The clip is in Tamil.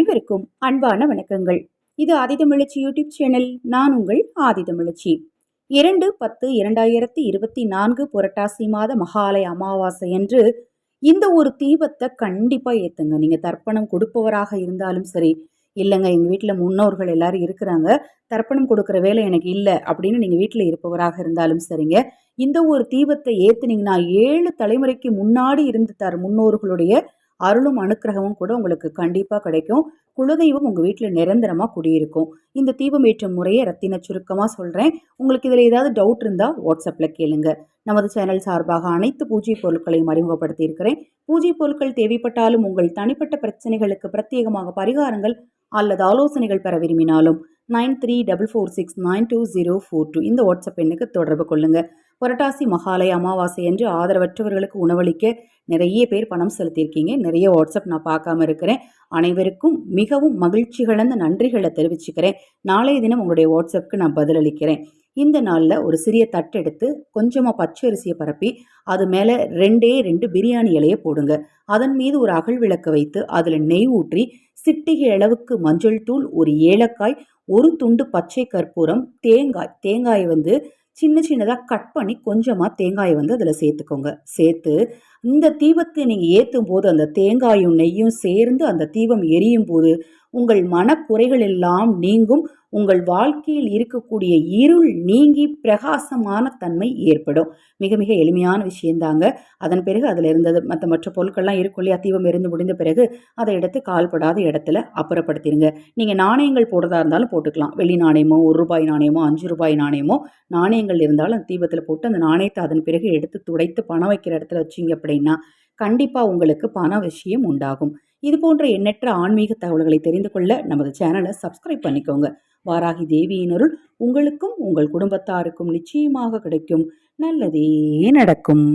அனைவருக்கும் அன்பான வணக்கங்கள். இது ஆதிதமிழச்சி யூடியூப் சேனல். நான் உங்கள் ஆதிதமிழச்சி இரண்டு பத்து இரண்டாயிரத்தி இருபத்தி நான்கு புரட்டாசி மாத மகாலய அமாவாசை என்று இந்த ஒரு தீபத்தை கண்டிப்பாக ஏற்றுங்க நீங்கள் தர்ப்பணம் கொடுப்பவராக இருந்தாலும் சரி இல்லைங்க எங்கள் வீட்டில் முன்னோர்கள் எல்லாரும் இருக்கிறாங்க. தர்ப்பணம் கொடுக்குற வேலை எனக்கு இல்லை அப்படின்னு நீங்கள் வீட்டில் இருப்பவராக இருந்தாலும் சரிங்க. இந்த ஒரு தீபத்தை ஏற்றுனீங்கன்னா ஏழு தலைமுறைக்கு முன்னாடி இருந்து தர முன்னோர்களுடைய அருளும் அனுக்கிரகமும் கூட உங்களுக்கு கண்டிப்பாக கிடைக்கும். குலதெய்வம் உங்கள் வீட்டில் நிரந்தரமாக குடியிருக்கும். இந்த தீபம் ஏற்றும் முறையை ரத்தின சுருக்கமாக சொல்கிறேன் உங்களுக்கு இதில் ஏதாவது டவுட் இருந்தால் வாட்ஸ்அப்பில் கேளுங்க. நமது சேனல் சார்பாக அனைத்து பூஜை பொருட்களையும் அறிமுகப்படுத்தி இருக்கிறேன் பூஜை பொருட்கள் தேவைப்பட்டாலும் உங்கள் தனிப்பட்ட பிரச்சனைகளுக்கு பிரத்யேகமாக பரிகாரங்கள் அல்லது ஆலோசனைகள் பெற விரும்பினாலும் nine three double four six nine two zero four two இந்த வாட்ஸ்அப் எண்ணுக்கு தொடர்பு கொள்ளுங்கள் புரட்டாசி மகாலய அமாவாசை என்று ஆதரவற்றவர்களுக்கு உணவளிக்க நிறைய பேர் பணம் செலுத்தியிருக்கீங்க. நிறைய வாட்ஸ்அப் நான் பார்க்காம இருக்கிறேன். அனைவருக்கும் மிகவும் மகிழ்ச்சி கலந்த நன்றிகளை தெரிவிச்சுக்கிறேன். நாளைய தினம் உங்களுடைய வாட்ஸ்அப்புக்கு நான் பதிலளிக்கிறேன். இந்த நாளில் ஒரு சிறிய தட்டு எடுத்து கொஞ்சமாக பச்சை அரிசியை பரப்பி அது மேலே ரெண்டே ரெண்டு பிரியாணி இலையை போடுங்க. அதன் மீது ஒரு அகல் விளக்கு வைத்து அதில் நெய் ஊற்றி சிட்டிகை அளவுக்கு மஞ்சள் தூள் ஒரு ஏலக்காய் ஒரு துண்டு பச்சை கற்பூரம் தேங்காய். தேங்காயை வந்து சின்ன சின்னதாக கட் பண்ணி கொஞ்சமாக தேங்காயை வந்து அதில் சேர்த்துக்கோங்க. சேர்த்து இந்த தீபத்தை நீங்கள் ஏற்றும் போது அந்த தேங்காயும் நெய்யும் சேர்ந்து அந்த தீபம் எரியும் போது உங்கள் மனக்குறைகள் எல்லாம் நீங்கும். உங்கள் வாழ்க்கையில் இருக்கக்கூடிய இருள் நீங்கி பிரகாசமான தன்மை ஏற்படும். மிக மிக எளிமையான விஷயந்தாங்க. அதன் பிறகு அதில் இருந்தது மற்ற மற்ற பொருட்கள்லாம் இருக்கும் இல்லையா? தீபம் இருந்து முடிந்த பிறகு அதை எடுத்து கால்படாத இடத்துல அப்புறப்படுத்திடுங்க நீங்கள் நாணயங்கள் போடுறதா இருந்தாலும் போட்டுக்கலாம். வெள்ளி நாணயமோ ஒரு ரூபாய் நாணயமோ அஞ்சு ரூபாய் நாணயமோ நாணயங்கள் இருந்தாலும் அந்த தீபத்தில் போட்டு அந்த நாணயத்தை அதன் பிறகு எடுத்து துடைத்து பணம் வைக்கிற இடத்துல வச்சிங்க அப்படின்னா கண்டிப்பாக உங்களுக்கு பண விஷயம் உண்டாகும். இது போன்ற எண்ணற்ற ஆன்மீக தகவல்களை தெரிந்து கொள்ள நமது சேனலை சப்ஸ்கிரைப் பண்ணிக்கோங்க. வாராகி தேவியினருள் உங்களுக்கும் உங்கள் குடும்பத்தாருக்கும் நிச்சயமாக கிடைக்கும். நல்லதே நடக்கும்.